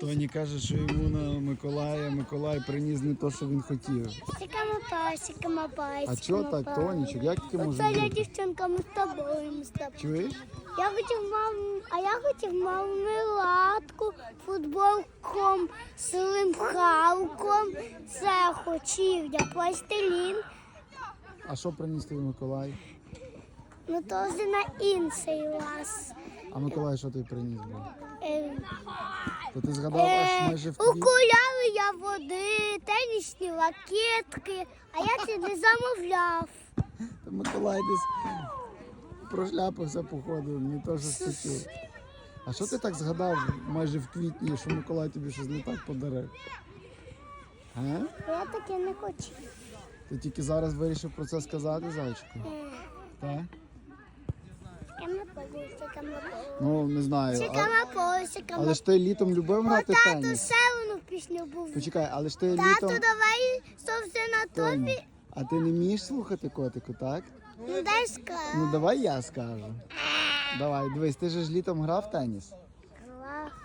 Тоні каже, що йому на Миколая Миколай приніс не те, що він хотів. Сиками пальчиками пальчиками. А чого так, Тонічок? Як таке може Оце я дівчинка, ми з тобою, ми з тобою. Чуєш? Я хотів мам, а я хотів мармеладку, футболком, слимхалком. Це хотів я пластилін. А що приніс тобі Миколай? Ну то вже на інший раз. А Миколай що тобі приніс? Е, То ти згадав аж майже в квіт. Окуляри я води, тенісні ракетки, а я це не замовляв. Та Миколай десь прошляпився походу, не то що хотів. А що ти так згадав майже в квітні, що Миколай тобі щось не так подарив? А? Я таке не хотів. Ти тільки зараз вирішив про це сказати, зайчику? Так? Ну, не знаю. А... Але ж ти літом любив грати в тату, теніс? ще одну пісню був. Почекай, але ж ти Тату, літом. давай совсем на Тоні, тобі. А ти не вмієш слухати котику, так? Ну дай скажу. Ну давай я скажу. Давай, дивись, ти же ж літом грав в теніс.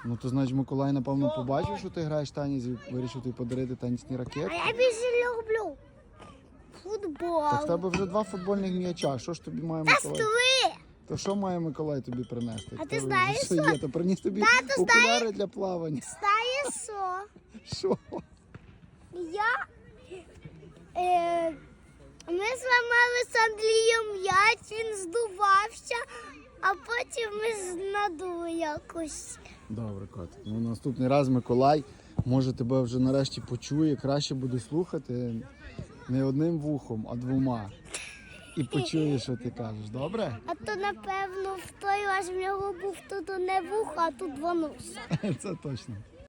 Ну то значить Миколай, напевно, побачив, що ти граєш в теніс і вирішив тобі подарити тенісні А ракети. я більше люблю футбол. Так в тебе вже два футбольних м'яча. Що ж тобі має Та Миколай? То що має Миколай тобі принести? А ти знаєш, що? є, то приніс тобі Тато окуляри для плавання. Знає що? Що? Я... Е, ми зламали з Андрієм м'яч, він здувався, а потім ми знадули якось. Добре, котик. Ну наступний раз Миколай може тебе вже нарешті почує, краще буде слухати не одним вухом, а двома. І почує, що ти кажеш, добре? А то, напевно, в той раз в нього був тут не вухо, а тут носа. Це точно.